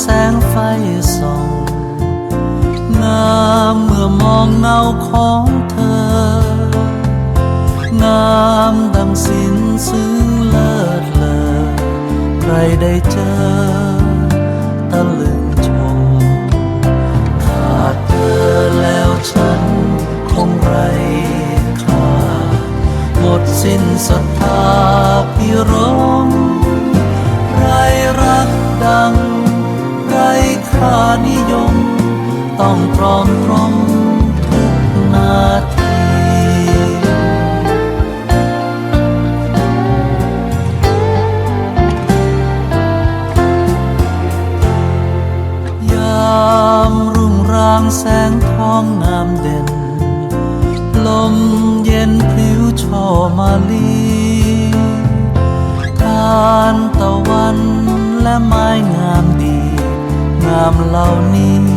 แสงไฟส่อง งามเมื่อมองเงาของเธอ งามดังสินซึ้งเลิศเลอใครได้เจอตะลึงชมขาดเธอแล้วฉันคงไรค่าหมดสิ้นศรัทธาพิร นิยม ต้องตรอมตรมทุกนาทียามรุ่งรางแสงทองงามเด่น ลมเย็นพลิ้วช่อมาลีทานตะวันและไม้งามามเหล่านี้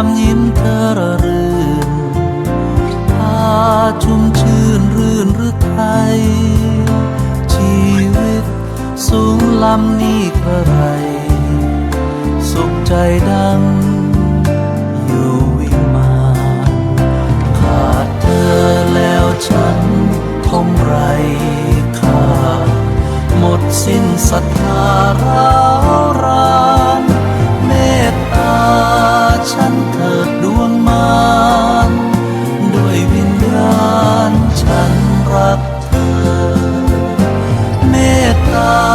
ามยิ้มเธอระรื่นพาชุ่มชื่นรื่นหรือไทยชีวิตสูงลำนี้กระไร สุขใจดังอยู่วิมานขาดเธอแล้วฉันคงไรค่าหมดสิ้นศรัทธาร้า love.